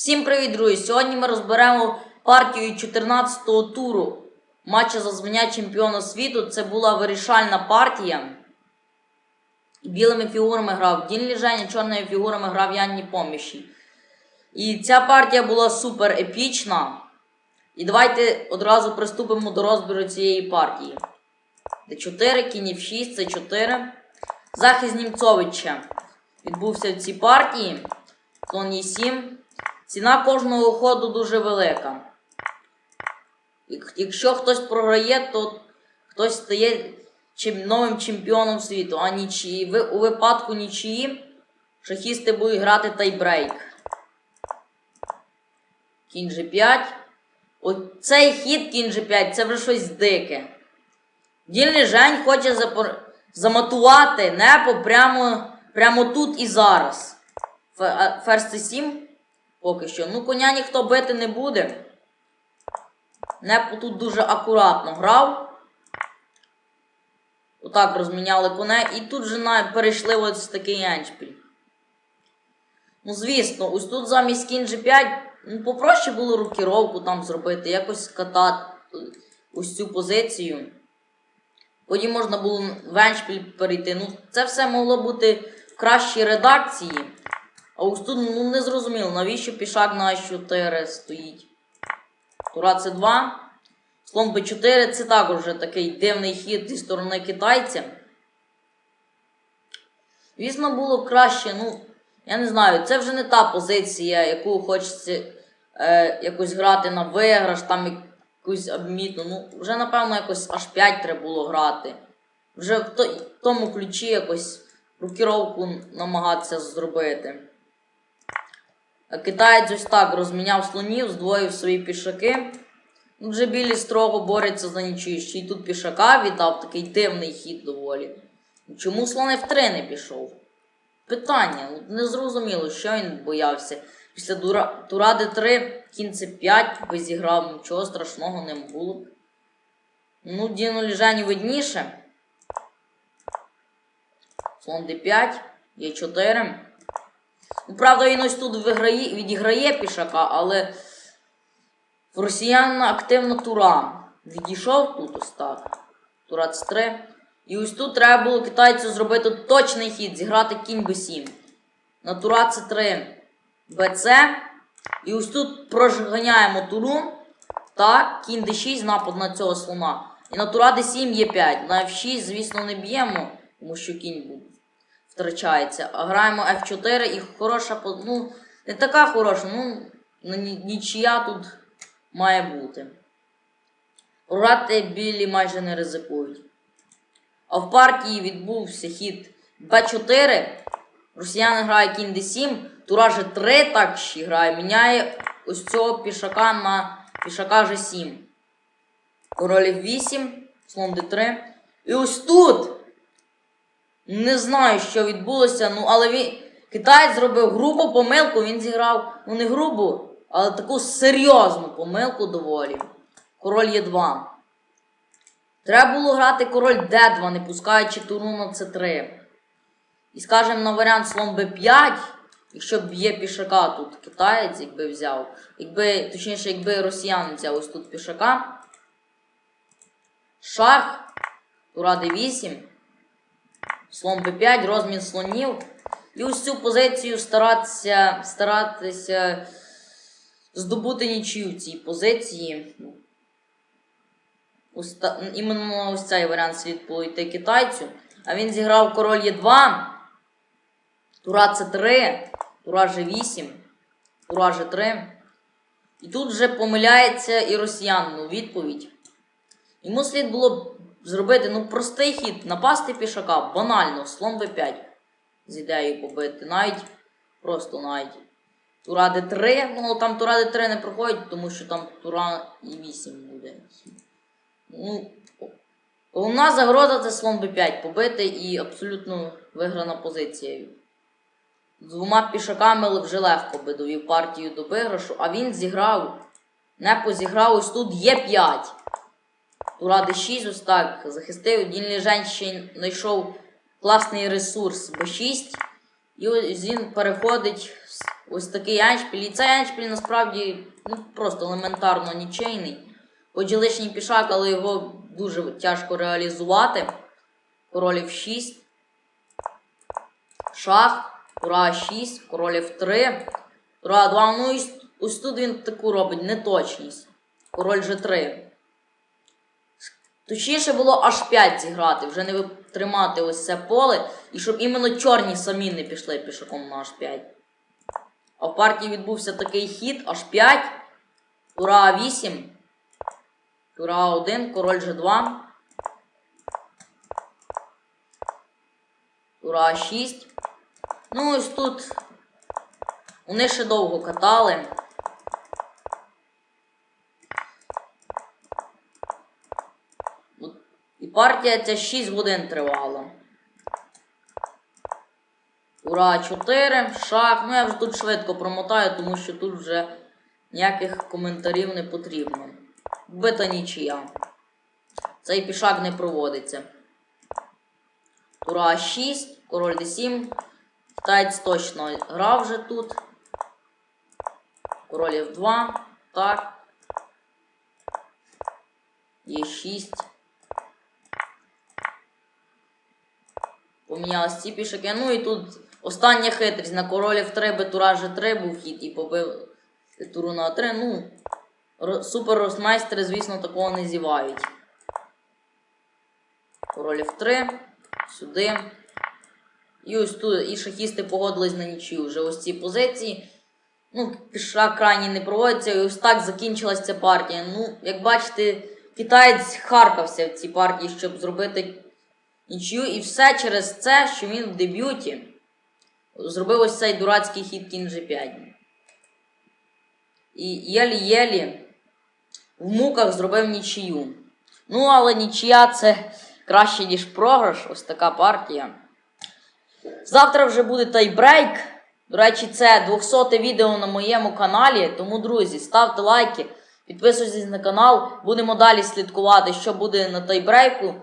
Всім привіт, друзі! Сьогодні ми розберемо партію 14-го туру матча за звання чемпіона світу. Це була вирішальна партія. Білими фігурами грав Дін Ліжені, чорними фігурами грав Янні Поміші. І ця партія була супер епічна. І давайте одразу приступимо до розбіру цієї партії. Д4, кінь F6, С4. Захист Німцовича відбувся в цій партії. Слон Е7. Ціна кожного ходу дуже велика. Якщо хтось програє, то хтось стає новим чемпіоном світу, а нічиї. У випадку нічиї шахісти будуть грати тайбрейк. Кінь G5. Оцей хід кінь G5 це вже щось дике. Дільний Жень хоче запор... заматувати небо прямо, прямо тут і зараз. Ферзь C7 поки що. Ну, коня ніхто бити не буде. Непо тут дуже акуратно грав. Отак розміняли коне. І тут же перейшли ось такий еншпіль. Ну, звісно, ось тут замість кінь G5 ну, попроще було рокіровку там зробити, якось скатати ось цю позицію. Потім можна було в еншпіль перейти. Ну, це все могло бути в кращій редакції. А ось тут ну, не зрозуміло, навіщо пішак на 4 стоїть. Тура це 2. Слон Б4 це також вже такий дивний хід зі сторони китайця. Звісно, було б краще, ну, я не знаю, це вже не та позиція, яку хочеться е, якось грати на виграш, там якусь обмітну. Ну, вже, напевно, якось аж 5 треба було грати. Вже в тому ключі якось рокіровку намагатися зробити. Китаєць ось так розміняв слонів, здвоїв свої пішаки. Ну, Вже білі строго борються за нічию. Ще й тут пішака віддав, такий дивний хід доволі. Чому слон F3 не пішов? Питання, ну, не зрозуміло, що він боявся. Після дура... тура D3, кінь C5 би зіграв, нічого страшного не було. Ну, Діну Ліжані видніше. Слон D5, Е4. Ну, правда, він ось тут виграє, відіграє пішака, але росіян активно тура. Відійшов тут ось так. Тура С3. І ось тут треба було китайцю зробити точний хід, зіграти кінь Б7. На тура С3 БЦ. І ось тут проганяємо туру. Так, кінь Д6, напад на цього слона. І на тура Д7 Е5. На F6, звісно, не б'ємо, тому що кінь буде втрачається. А граємо F4 і хороша, ну, не така хороша, ну, ну, нічия тут має бути. Грати білі майже не ризикують. А в партії відбувся хід Б4. Росіяни грають кінь D7, тура G3 так ще грає, міняє ось цього пішака на пішака G7. Король F8, слон D3. І ось тут не знаю, що відбулося, ну але він. Китаєць зробив грубу помилку, він зіграв, ну не грубу, але таку серйозну помилку доволі. Король Е2. Треба було грати король Д2, не пускаючи туру на С3. І скажемо на варіант слон Б5, якщо б є пішака тут китаєць, якби взяв. Якби, точніше, якби росіян взяв ось тут пішака. Шах, тура Д8. Слон Б5, розмін слонів. І ось цю позицію старатися, старатися здобути нічию в цій позиції. Ось іменно ось цей варіант слід було йти китайцю. А він зіграв король Е2, тура С3, тура Ж8, тура Ж3. І тут вже помиляється і росіян у відповідь. Йому слід було зробити ну, простий хід, напасти пішака, банально, слон Б5. З ідеєю побити. Навіть просто навіть. Тура Д3, ну там тура Д3 не проходить, тому що там тура і 8 буде. Ну, головна загроза це слон Б5 побити і абсолютно виграна позиція. З двома пішаками вже легко би довів партію до виграшу, а він зіграв. Не позіграв ось тут є 5. Тура Д6 ось так захистив. Ліжень ще знайшов класний ресурс Б6. І ось він переходить ось такий еншпіль. І цей еншпіль насправді ну, просто елементарно нічейний. Хоч лишній пішак, але його дуже тяжко реалізувати. Король F6. Шах. Тура 6, король F3. Тура 2. Ну і ось тут він таку робить неточність. Король G3. Точніше було аж 5 зіграти, вже не витримати ось це поле, і щоб іменно чорні самі не пішли пішаком на H5. А в партії відбувся такий хід аж 5. Тура 8. Тура 1, король G2. Тура 6. Ну, ось тут. Вони ще довго катали. От, І партія ця 6 годин тривала. Ура 4, шах. Ну я вже тут швидко промотаю, тому що тут вже ніяких коментарів не потрібно. Вбита нічия. Цей пішак не проводиться. Тура 6, король d7. Китаєць точно грав вже тут. Король F2. Так. Є 6. Помінялись ці пішаки. Ну і тут остання хитрість. На король F3 би тура G3 був хід і побив туру на А3. Ну, супер росмейстери, звісно, такого не зівають. Король F3. Сюди. І ось тут і шахісти погодились на нічию. Вже ось ці позиції. Ну, пішак крайні не проводиться, і ось так закінчилась ця партія. Ну, як бачите, китаєць харкався в цій партії, щоб зробити нічию. І все через це, що він в дебюті зробив ось цей дурацький хід кінь G5. І єлі-єлі в муках зробив нічию. Ну, але нічия це краще, ніж програш. Ось така партія. Завтра вже буде тайбрейк. До речі, це 200 відео на моєму каналі. Тому, друзі, ставте лайки, підписуйтесь на канал. Будемо далі слідкувати, що буде на тайбрейку.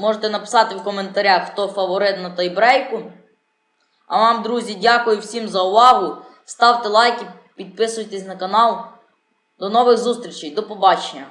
Можете написати в коментарях, хто фаворит на тайбрейку. А вам, друзі, дякую всім за увагу. Ставте лайки, підписуйтесь на канал. До нових зустрічей, до побачення.